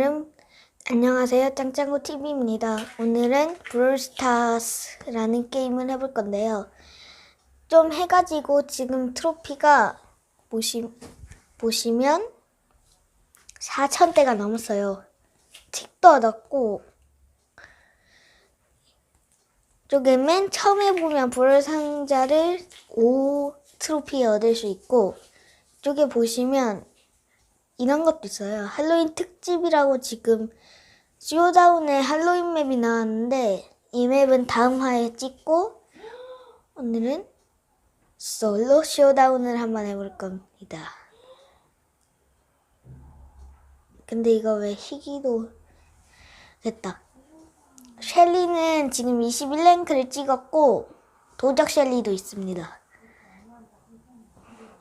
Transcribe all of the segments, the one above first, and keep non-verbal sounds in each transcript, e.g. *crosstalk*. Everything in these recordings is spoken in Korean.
오늘은 안녕하세요 짱짱구 TV입니다. 오늘은 브롤스타스라는 게임을 해볼 건데요. 좀 해가지고 지금 트로피가 보시, 보시면 4천 대가 넘었어요. 틱도 얻었고 쪽에 맨 처음에 보면 브롤 상자를 5 트로피 얻을 수 있고 쪽에 보시면 이런 것도 있어요. 할로윈 특집이라고 지금 쇼다운에 할로윈 맵이 나왔는데 이 맵은 다음 화에 찍고 오늘은 솔로 쇼다운을 한번 해볼 겁니다. 근데 이거 왜 희귀도 됐다. 셸리는 지금 21랭크를 찍었고 도적 셸리도 있습니다.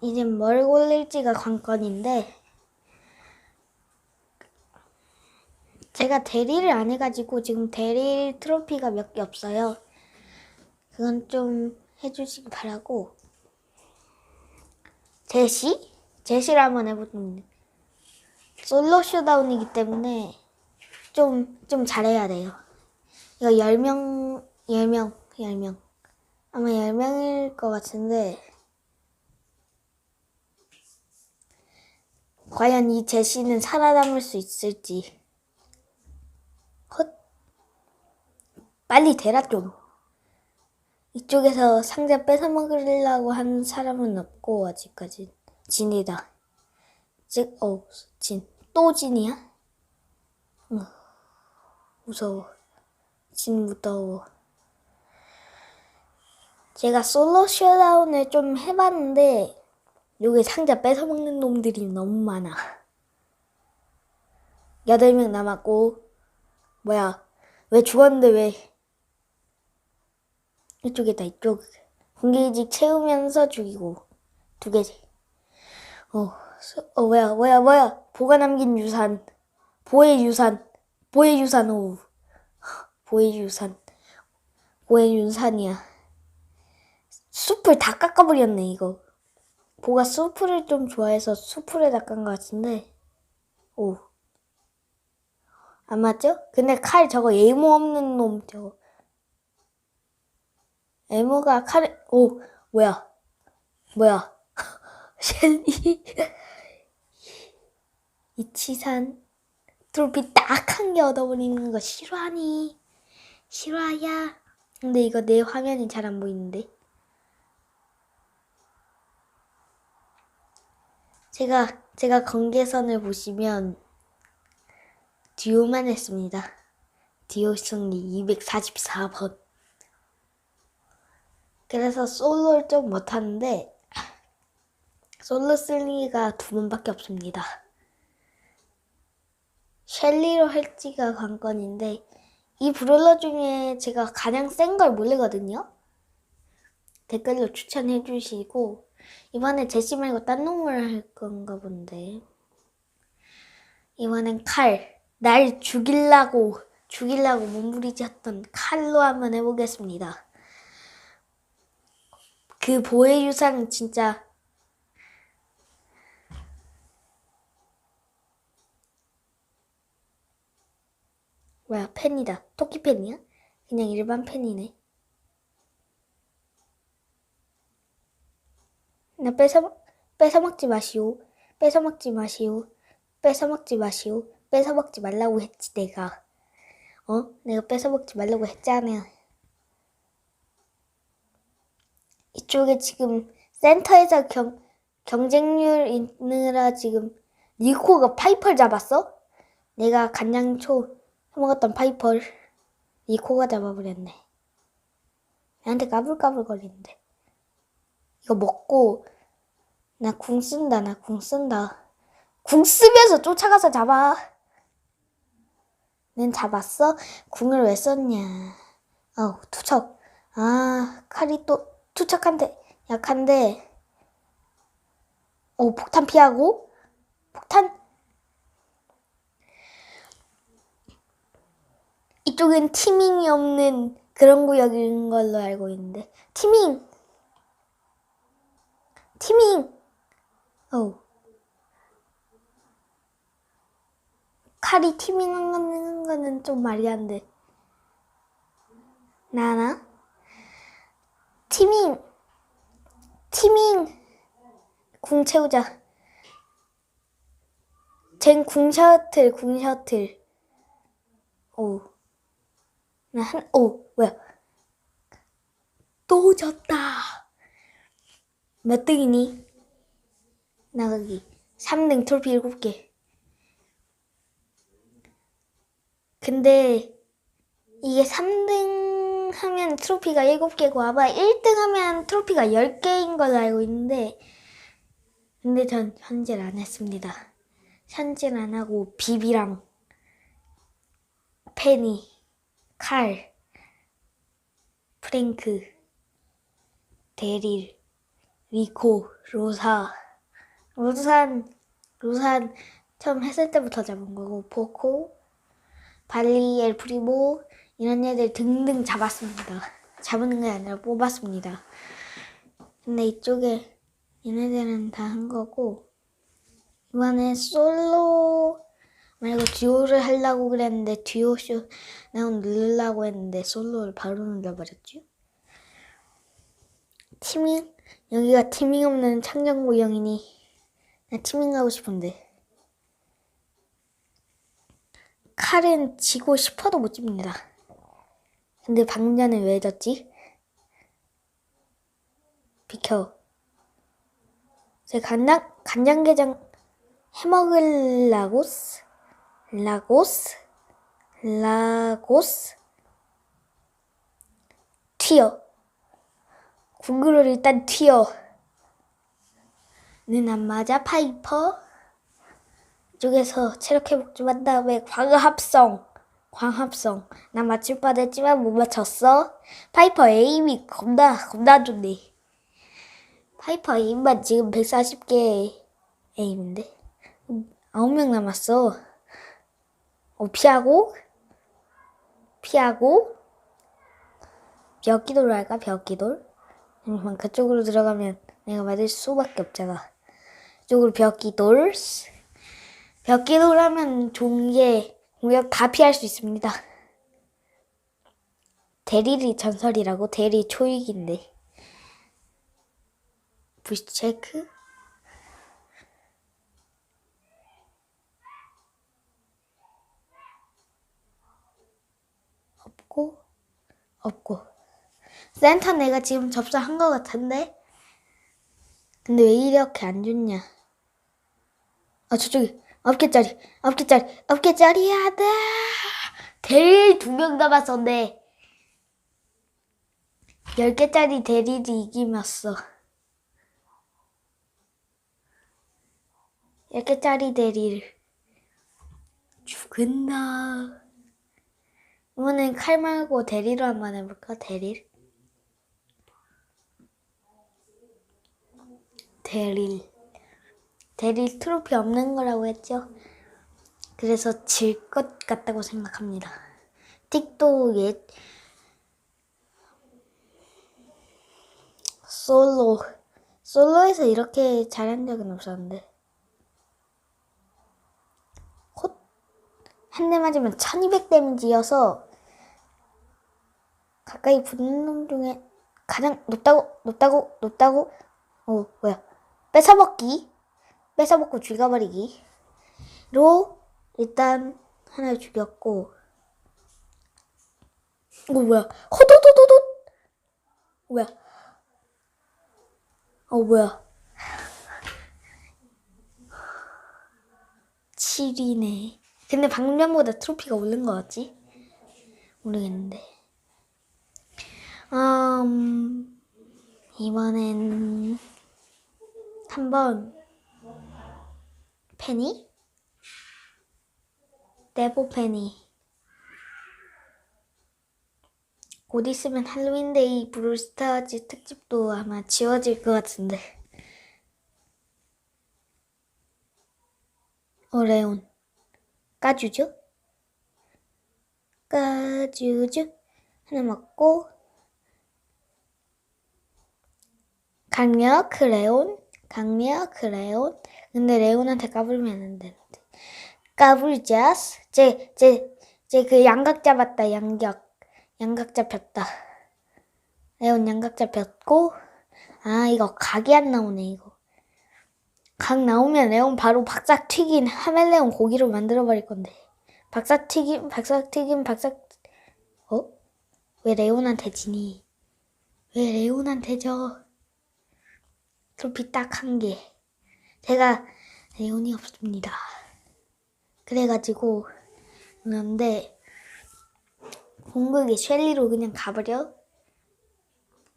이제 뭘 고를지가 관건인데 제가 대리를 안 해가지고 지금 대리 트로피가 몇 개 없어요. 그건 좀 해주시기 바라고. 제시? 제시를 한번 해보는 솔로 쇼다운이기 때문에 좀, 좀 잘해야 돼요. 이거 10명, 10명, 10명. 아마 10명일 것 같은데. 과연 이 제시는 살아남을 수 있을지. 빨리 대라 좀. 이쪽에서 상자 뺏어 먹으려고 하는 사람은 없고 아직까지 진이다. 즉, 어, 진. 또 진이야? 어, 무서워. 진 무서워. 제가 솔로 셧다운을 좀 해봤는데 여기 상자 뺏어 먹는 놈들이 너무 많아. 여덟 명 남았고 뭐야? 왜 죽었는데 왜? 이쪽이다 이쪽. 공기직 채우면서 죽이고 두 개지. 어, 서- 어 뭐야 뭐야 뭐야? 보가 남긴 유산. 보의 유산. 보의 유산 오. *laughs* 보의 유산. 보의 유산이야. 숲을 다 깎아버렸네 이거. 보가 수프를 좀 좋아해서 수프를 닦은 것 같은데, 오. 안 맞죠? 근데 칼 저거 에모 없는 놈 저거. 에모가 칼, 오, 뭐야. 뭐야. *laughs* 셸리. *laughs* 이치산. 트로피 딱 한 개 얻어버리는 거 싫어하니? 싫어야. 근데 이거 내 화면이 잘 안 보이는데. 제가 제가 경계선을 보시면 듀오만 했습니다. 듀오 승리 244번. 그래서 솔로를 좀 못하는데 솔로 승리가 두 번밖에 없습니다. 셸리로 할지가 관건인데 이 브롤러 중에 제가 가장 센 걸 모르거든요. 댓글로 추천해 주시고 이번에 제시 말고 딴 놈을 할 건가 본데. 이번엔 칼. 날 죽이려고, 죽이려고 몸부리쳤던 칼로 한번 해보겠습니다. 그 보혜 유산 진짜 뭐야 펜이다 토끼 펜이야? 그냥 일반 펜이네 나 뺏어 뺏어 먹지 마시오. 뺏어 먹지 마시오. 뺏어 먹지 마시오. 뺏어 먹지 말라고 했지 내가. 어? 내가 뺏어 먹지 말라고 했잖아. 이쪽에 지금 센터에서 경 경쟁률 있느라 지금 니코가 파이퍼를 잡았어? 내가 간장초 해먹었던 파이퍼를 니코가 잡아버렸네. 나한테 까불까불 거리는데. 이거 먹고 나 궁 쓴다 나 궁 쓴다 궁 쓰면서 쫓아가서 잡아 는 잡았어? 궁을 왜 썼냐 아우 투척 아 칼이 또 투척한데 약한데 오 폭탄 피하고 폭탄 이쪽은 티밍이 없는 그런 구역인 걸로 알고 있는데 티밍 티밍. 어. 칼이 티밍하는 거는 좀 말이 안 돼. 나나? 티밍! 티밍! 궁 채우자. 쟨 궁셔틀, 궁 셔틀. 오. 나 한, 오, 뭐야. 또 졌다. 몇 등이니? 나가기. 3등 트로피 7개. 근데 이게 3등 하면 트로피가 7개고 아마 1등 하면 트로피가 10개인 걸로 알고 있는데 근데 전 현질 안 했습니다. 현질 안 하고 비비랑 페니, 칼, 프랭크, 데릴, 리코, 로사, 로산, 로산 처음 했을 때부터 잡은 거고 포코, 발리, 엘프리모 이런 애들 등등 잡았습니다. 잡은 게 아니라 뽑았습니다. 근데 이쪽에 얘네들은 다 한 거고 이번에 솔로 말고 듀오를 하려고 그랬는데 듀오쇼 나온 누르려고 했는데 솔로를 바로 눌러버렸죠. 티밍 여기가 티밍 없는 창정 구형이니 나 티밍 가고 싶은데 칼은 지고 싶어도 못 집니다. 근데 방자는 왜 졌지? 비켜. 제 간장 간장게장 해먹을라고스 라고스 라고스 튀어. 구글을 일단 튀어. 는안 맞아 파이퍼. 이쪽에서 체력 회복 좀 한 다음에 광합성 광합성. 나 맞출 뻔했지만 못 맞췄어. 파이퍼 에임이 겁나 겁나 좋네. 파이퍼 에임만 지금 140개 에임인데? 9명 남았어. 어, 피하고? 피하고? 벽기돌 할까? 벽기돌? 잠시만 그쪽으로 들어가면 내가 맞을 수밖에 없잖아. 이쪽으로 벽기돌? 벽기돌 하면 종계 공격 다 피할 수 있습니다. 대리리 전설이라고? 대리 초익인데. 부시 체크? 없고? 없고. 센터 내가 지금 접수한 것 같은데? 근데 왜 이렇게 안 좋냐? 아 저쪽에 개짜리 아홉 개짜리야 네 대리 두 명 남았었네 열 개짜리 대리를 이기면서 열 개짜리 대리를 죽은다 이번엔 칼 말고 대리로 한번 해볼까? 대릴. 대릴. 대릴 트로피 없는 거라고 했죠? 그래서 질 것 같다고 생각합니다. 예 솔로 솔로에서 이렇게 잘한 적은 없었는데 한대 맞으면 1200 데미지여서 가까이 붙는 놈 중에 가장 높다고 높다고 높다고 어 뭐야 뺏어먹기 뺏어먹고 죽여버리기로 일단 하나 죽였고. 어 뭐야. 허도도도도. 뭐야. 어 뭐야. 7이네. 근데 방면보다 트로피가 오른 거 같지? 모르겠는데. 음, 이번엔 한번 페니? 네보 페니 곧 있으면 할로윈데이 브롤스타즈 특집도 아마 지워질 것 같은데 어 레온 까주죠? 까주죠? 하나 먹고 강력 레온 강력 레온 근데 레온한테 까불면 안 되는데 까불자스. 제, 제, 제 그 양각 잡았다, 양각. 양각 잡혔다. 레온 양각 잡혔고, 아, 이거 각이 안 나오네, 이거. 각 나오면 레온 바로 박삭 튀긴 하멜레온 고기로 만들어버릴 건데. 박삭 튀김, 박삭 튀김, 박삭, 어? 왜 레온한테 지니? 왜 레온한테 져? 트로피 딱 한 개. 제가 레온이 없습니다. 그래가지고, 그런데, 공격에 쉘리로 그냥 가버려?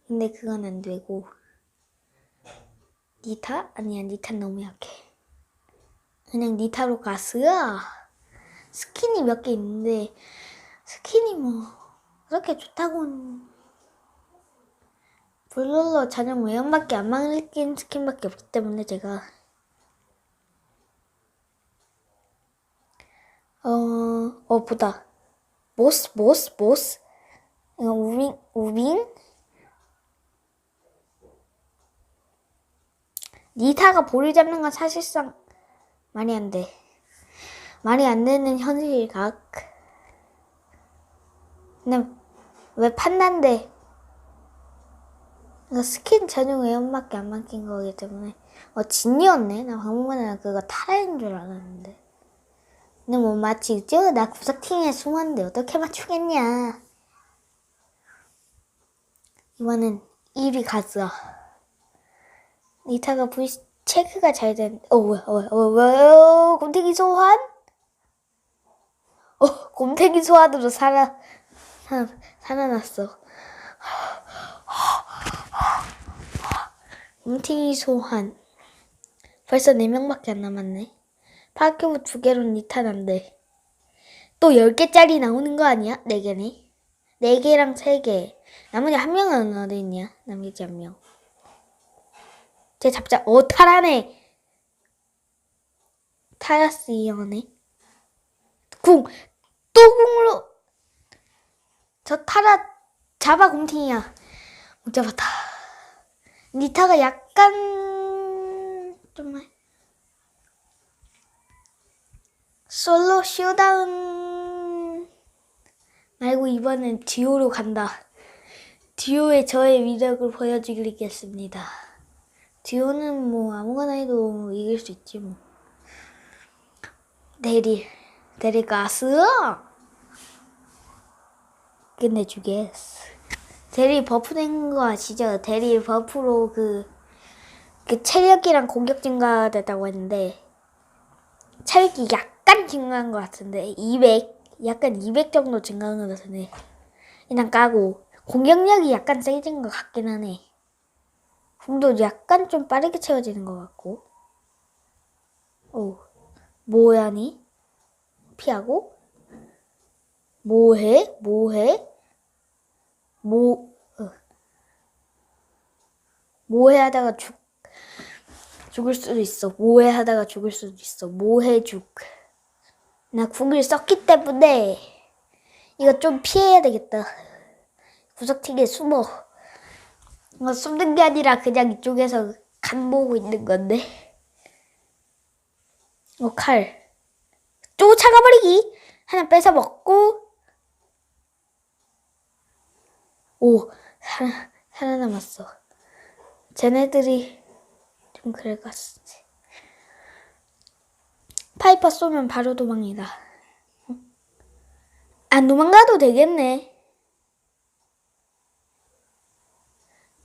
근데 그건 안 되고, 니타? 아니야, 니타 너무 약해. 그냥 니타로 가스야. 스킨이 몇 개 있는데, 스킨이 뭐, 그렇게 좋다고는. 블롤러 잔영 외형밖에 안 막힌 스킨밖에 없기 때문에 제가 어, 어 보다 모스 모스 모스 이거 우빙 우빙 니타가 볼을 잡는 건 사실상 말이 안 돼. 말이 안 되는 현실각. 근데 왜 판단데? 이거 스킨 전용 외연밖에 안 맡긴 거기 때문에 어 진이었네. 나 방금 전에 그거 타라인 줄 알았는데. 근데 못 맞히죠? 나 구석팅에 숨었는데 어떻게 맞추겠냐? 이번엔 1위 가스야. 니타가 V 체크가 잘 된. 어 뭐야? 어 뭐야? 어 뭐야? 곰탱이 소환? 어 곰탱이 소환으로 살아 살 살아났어. 곰탱이 소환. 벌써 4명밖에 안 남았네. 파큐브 두 개로 니타난데. 또 10개짜리 나오는 거 아니야? 4개네. 4개랑 3개. 나머지 한 명은 어디 있냐? 나머지 한 명. 제 잡자. 어, 타라네. 타라스 이어네. 궁. 또 궁으로. 저 타라 잡아 곰탱이야. 못 잡았다. 니타가 약간 좀 솔로 쇼다운 말고 이번엔 듀오로 간다. 듀오의 저의 위력을 보여드리겠습니다. 듀오는 뭐 아무거나 해도 이길 수 있지 뭐. 대리 대리 가스 끝내주겠어. 대리 버프 된 거 아시죠? 대리 버프로 그, 그 체력이랑 공격 증가됐다고 했는데 체력이 약 간 증가한 것 같은데 200 약간 200 정도 증가한 것 같은데 일단 까고 공격력이 약간 세진 것 같긴 하네. 궁도 약간 좀 빠르게 채워지는 것 같고 오 뭐야니? 피하고 뭐해? 뭐해? 뭐, 어. 뭐해 하다가 죽, 죽을 수도 있어. 뭐해 하다가 죽을 수도 있어. 뭐해 죽. 나 궁을 썼기 때문에 이거 좀 피해야 되겠다. 구석탱이에 숨어. 이거 숨는 게 아니라 그냥 이쪽에서 간 보고 있는 건데. 어, 칼. 쫓아가버리기. 하나 뺏어 먹고 오, 살아, 살아남았어. 쟤네들이 좀 그래갔지. 파이퍼 쏘면 바로 도망이다. 안 도망가도 되겠네.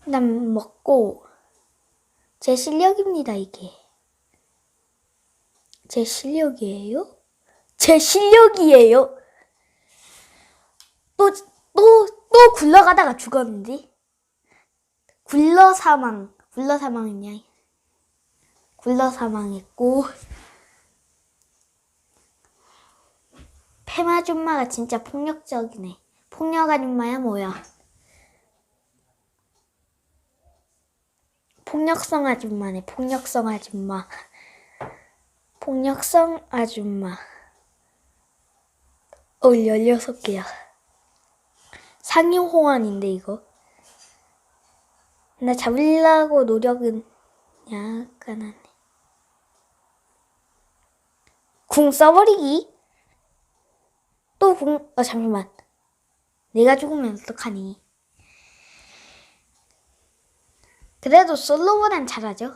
난 먹고 제 실력입니다 이게. 제 실력이에요? 제 실력이에요. 또, 또, 또 굴러가다가 죽었는데? 굴러 사망. 굴러 사망했냐? 굴러 사망했고. 팸 아줌마가 진짜 폭력적이네. 폭력 아줌마야 뭐야? 폭력성 아줌마네. 폭력성 아줌마. *laughs* 폭력성 아줌마. 어, 16개야. 상위 호환인데, 이거. 나 잡으려고 노력은 약간 하네. 궁 써버리기. 또 궁, 어, 잠시만. 내가 죽으면 어떡하니? 그래도 솔로보단 잘하죠.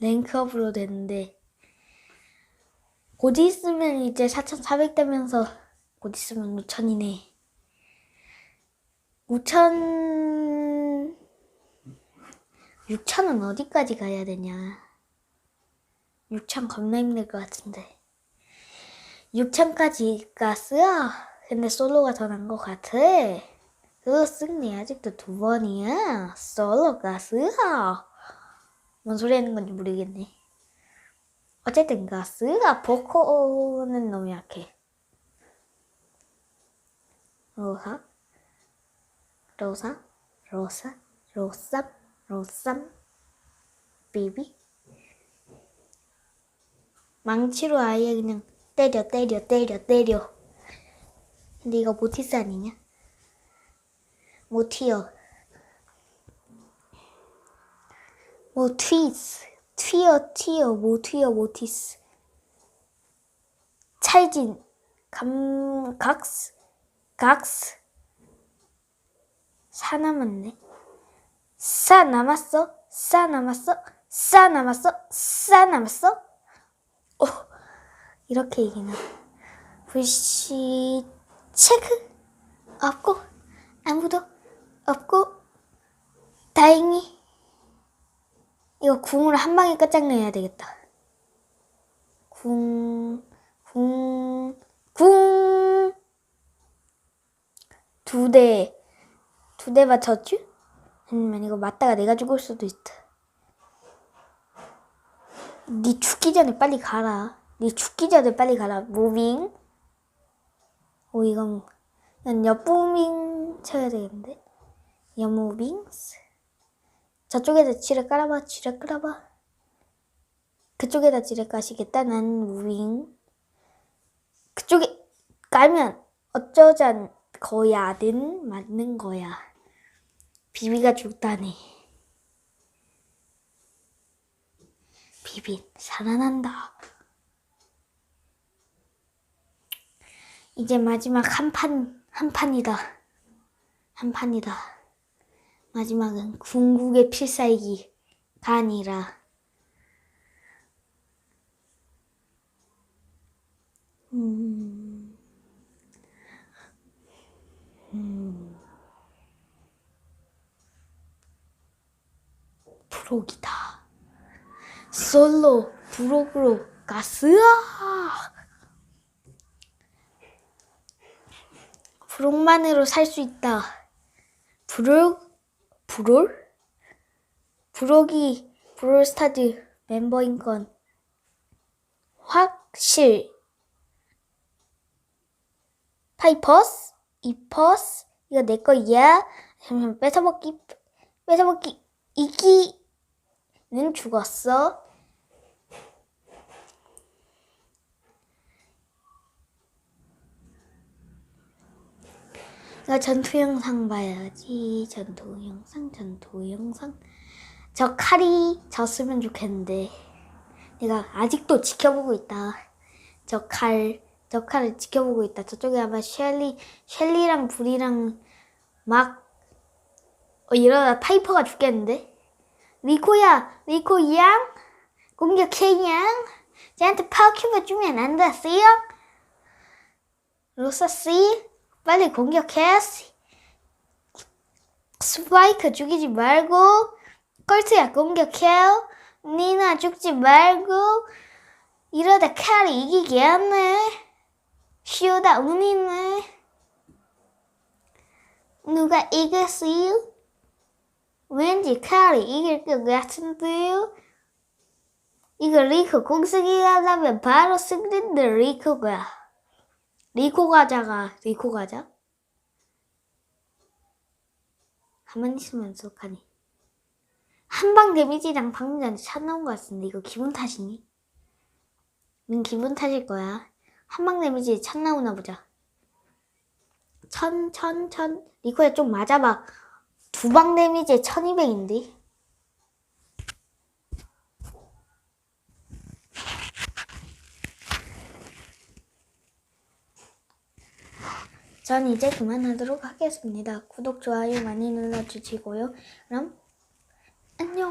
랭크업으로 됐는데 곧 있으면 이제 4,400 되면서 곧 있으면 5,000이네. 5,000 6,000은 어디까지 가야 되냐? 6,000 겁나 힘들 것 같은데. 6,000까지 가스야. 근데 솔로가 더 난 것 같아. 그 승리 아직도 두 번이야. 솔로 가스야. 뭔 소리 하는 건지 모르겠네. 어쨌든 가스가 보코는 너무 약해. 로사, 로사, 로사, 로쌈, 로쌈, 비비. 망치로 아예 그냥 때려, 때려, 때려, 때려. 근데 이거 모티스 아니냐? 모티어. 모티스. 튀어, 튀어, 모튀어, 모티스. 찰진. 감, 각스. 각스. 사 남았네. 싸 남았어? 싸 남았어? 싸 남았어? 싸 남았어? 어, 이렇게 이기나. 불씨 체크 없고 아무도 없고 다행히 이거 궁으로 한 방에 끝장내야 되겠다. 궁, 궁, 궁. 두 대, 두 대 맞췄죠? 아니면 이거 맞다가 내가 죽을 수도 있다. 네 죽기 전에 빨리 가라. 네 죽기 전에 빨리 가라. 무빙. 오 이건 난 옆무빙 쳐야 되겠는데. 옆무빙. 저쪽에다 지뢰 깔아봐. 지뢰 깔아봐. 그쪽에다 지뢰 까시겠다. 난 무빙. 그쪽에 깔면 어쩌잔 거야든 맞는 거야. 비비가 죽다네. 비빈 살아난다. 이제 마지막 한 판, 한 판이다. 한 판이다. 마지막은 궁극의 필살기가 아니라, 음, 음, 프록이다. 솔로 브록으로 가스아! 브록만으로 살 수 있다. 브록, 브롤? 브록이 브롤스타즈 멤버인 건 확실. 파이퍼스? 이퍼스? 이거 내 거야? 잠시만, 뺏어먹기, 뺏어먹기, 이기 는 죽었어. 나 전투 영상 봐야지. 전투 영상, 전투 영상. 저 칼이 졌으면 좋겠는데. 내가 아직도 지켜보고 있다. 저 칼, 저 칼을 지켜보고 있다. 저쪽에 아마 셸리, 셸리랑 불이랑 막, 어, 이러다 파이퍼가 죽겠는데? 리코야, 리코 양? 공격해 양? 쟤한테 파워큐브 주면 안 됐어요? 로사 씨? 빨리 공격해. 스파이크 죽이지 말고 컬트야 공격해. 니나 죽지 말고 이러다 칼이 이기게 하네. 쉬우다 운이네. 누가 이겼어요? 왠지 칼이 이길 것 같은데요? 이거 리코 공쓰기 하려면 바로 승리인데 리코가. 리코 과자가 리코 과자? 가만히 있으면 어떡하니? 한방 데미지랑 차 나온 것 같은데 이거 기분 탓이니? 는 기분 탓일 거야. 한방 데미지 차 나오나 보자. 천, 천, 천. 리코야 좀 맞아봐. 두 방 데미지에 1200인데? 전 이제 그만하도록 하겠습니다. 구독, 좋아요 많이 눌러주시고요. 그럼 안녕!